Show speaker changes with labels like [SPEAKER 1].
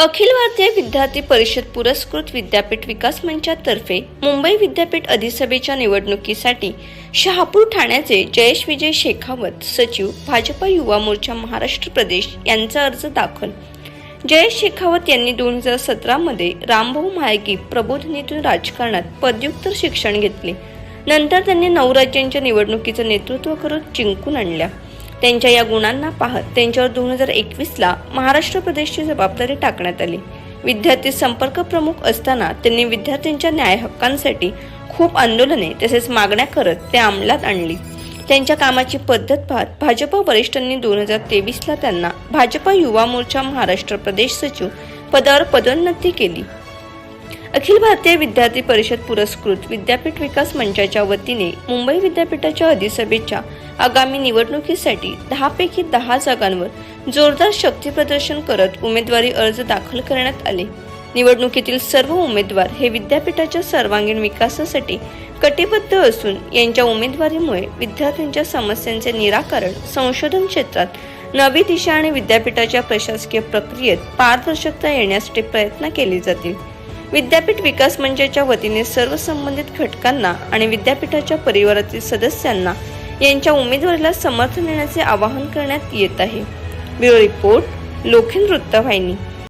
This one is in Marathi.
[SPEAKER 1] अखिल भारतीय विद्यार्थी परिषद पुरस्कृत विद्यापीठ विकास मंचातर्फे मुंबई विद्यापीठ अधिसभेच्या निवडणुकीसाठी शहापूर ठाण्याचे जयेश विजय शेखावत सचिव भाजपा युवा मोर्चा महाराष्ट्र प्रदेश यांचा अर्ज दाखल. जयेश शेखावत यांनी दोन हजार सतरामध्ये रामभाऊ म्हाळगी प्रबोधनीतून राजकारणात पदव्युत्तर शिक्षण घेतले. नंतर त्यांनी नऊ राज्यांच्या निवडणुकीचं नेतृत्व करून जिंकून आणल्या. त्यांच्या या गुणांना पाहत त्यांच्यावर दोन हजार एकवीसला महाराष्ट्र प्रदेशची जबाबदारी टाकण्यात आली. विद्यार्थी संपर्क प्रमुख असताना त्यांनी विद्यार्थ्यांच्या न्याय हक्कांसाठी खूप आंदोलने तसेच मागण्या करत ते अंमलात आणली. त्यांच्या कामाची पद्धत पाहत भाजप वरिष्ठांनी दोन हजार तेवीसला त्यांना भाजपा युवा मोर्चा महाराष्ट्र प्रदेश सचिव पदावर पदोन्नती केली. अखिल भारतीय विद्यार्थी परिषद पुरस्कृत विद्यापीठ विकास मंचाच्या वतीने मुंबई विद्यापीठाच्या अधिसभेच्या आगामी निवडणुकीसाठी दहापैकी दहा जागांवर जोरदार शक्ती प्रदर्शन करत उमेदवारी अर्ज दाखल करण्यात आले. निवडणुकीतील सर्व उमेदवार हे विद्यापीठाच्या सर्वांगीण विकासासाठी कटिबद्ध असून यांच्या उमेदवारीमुळे विद्यार्थ्यांच्या समस्यांचे निराकरण संशोधन क्षेत्रात नवी दिशा आणि विद्यापीठाच्या प्रशासकीय प्रक्रियेत पारदर्शकता येण्यासाठी प्रयत्न केले जातील. विद्यापीठ विकास मंचाच्या वतीने सर्व संबंधित घटकांना आणि विद्यापीठाच्या परिवारातील सदस्यांना यांच्या उमेदवारीला समर्थन देण्याचे आवाहन करण्यात येत आहे. ब्युरो रिपोर्ट लोखिन वृत्तवाहिनी.